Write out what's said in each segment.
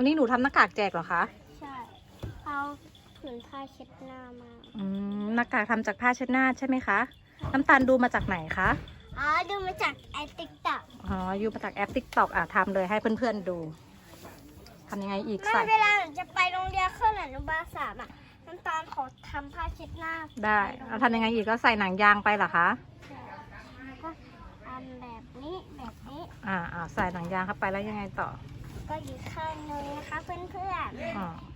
วันนี้หนูทำหน้ากากแจกเหรอคะ ใช่ เอาผืนผ้าเช็ดหน้ามา อืมหน้ากากทำจากผ้าเช็ดหน้าใช่ไหมคะ น้ำตาลดูมาจากไหนคะ อ๋อ ดูมาจากไอติ๊กต็อกอ๋ออยู่มาจากแอป TikTok อะทำเลยให้เพื่อนๆดูทำยังไงอีกแม่ใส่เวลาหนูจะไปโรงเรียนขึ้นอนุบาลสามอะ น้ำตาลขอทำผ้าเช็ดหน้าได้แล้วทำยังไงอีกก็ใส่หนังยางไปเหรอคะ แล้วก็ทำแบบนี้แบบนี้ อ่าอ่าใส่หนังยางเข้าไปแล้วยังไงต่อ ก็อีกข้างหนึงนะคะเพื่อนอ๋อๆ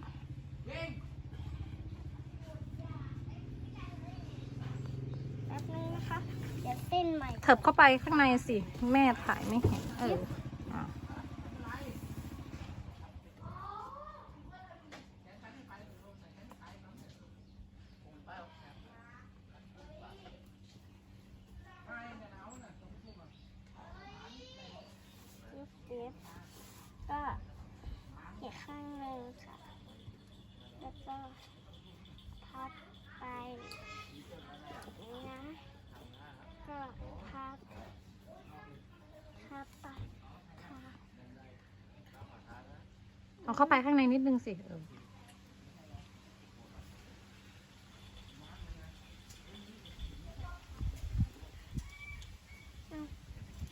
แป๊บนึงนะคะ เดี๋ยวเส้นใหม่ เถิบเข้าไปข้างในสิ แม่ถ่ายไม่เห็น เอออะ ลูกเจ็บก็อีกข้างหนึ่งค่ะ แล้ว ก็พับไปแบบนี้นะก็พับพับไปพับเอาเข้าไปข้างในนิดนึงสิเออ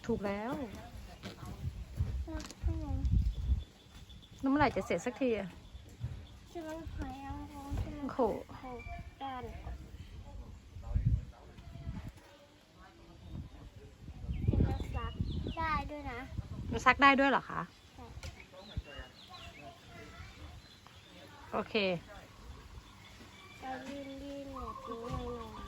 ถูกแล้วแล้วก็ยังแล้วเมื่อไหร่จะเสร็จสักทีอะจะต้องหอย นางรมที่มันโอ้โหหกด้านเป็นกระซักได้ด้วยนะ มันซักได้ด้วยเหรอคะใช่โอเคจะลื่นลื่นๆแบบนี้หน่อย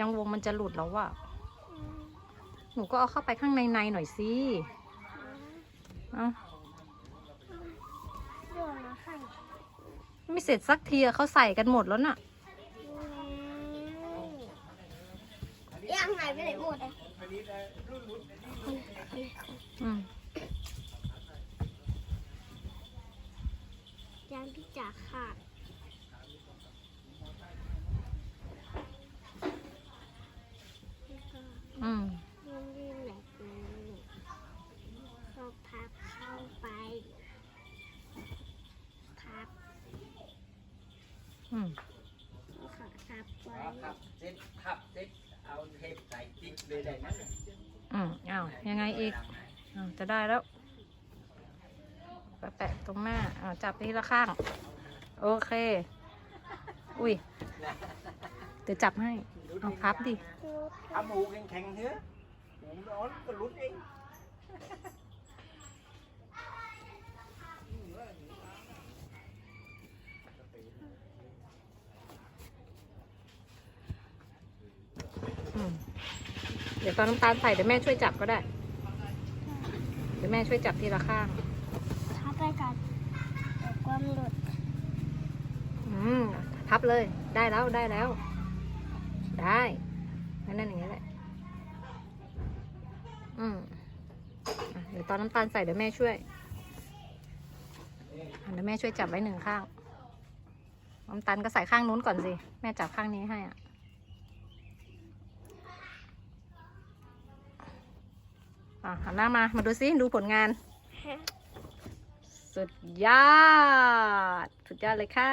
ยังวงมันจะหลุดแล้วว่ะๆอืมหนูก็เอาเข้าไปข้างในในๆหน่อยสินะ เอาโยนมาให้ไม่เสร็จสักทีอะเขาใส่กันหมดแล้วน่ะย่างหายไปไหนหมดอะอืมยางพี่จ๋าขาดแล้วก็ อืม ลื่นๆแบบนี้ก็พับเข้าไป พับ อืม แล้วก็ พับไว้พับเซ็ตพับเซ็ตเอาเทปใส่ติ๊กเลยได้ไหมอืมเอายังไงอีกเอาจะได้แล้วแปะๆตรงหน้าเอาจับทีละข้าง โอเค อุ้ยเดี๋ยวจับให้เอาพับดิเอาหมูแข็งๆเถอะหมูร้อนก็รุดเอง ดี๋ยวตอนน้ำตาลใส่เดี๋ยวแม่ช่วยจับก็ได้ เดี๋ยวแม่ช่วยจับทีละข้างพับไปกันเดี๋ยวความหลุดอืมพับเลยได้แล้วได้แล้ว ได้นั่นนั่นอย่างนี้แหละอืมอะเดี๋ยวตอนน้ำตาลใส่เดี๋ยวแม่ช่วยอะเดี๋ยวแม่ช่วยจับไว้หนึ่งข้างน้ำตาลก็ใส่ข้างนู้นก่อนสิ แม่จับข้างนี้ให้อะ อะหันหน้ามา มาดูซิ ดูผลงาน สุดยอด สุดยอดเลยค่ะ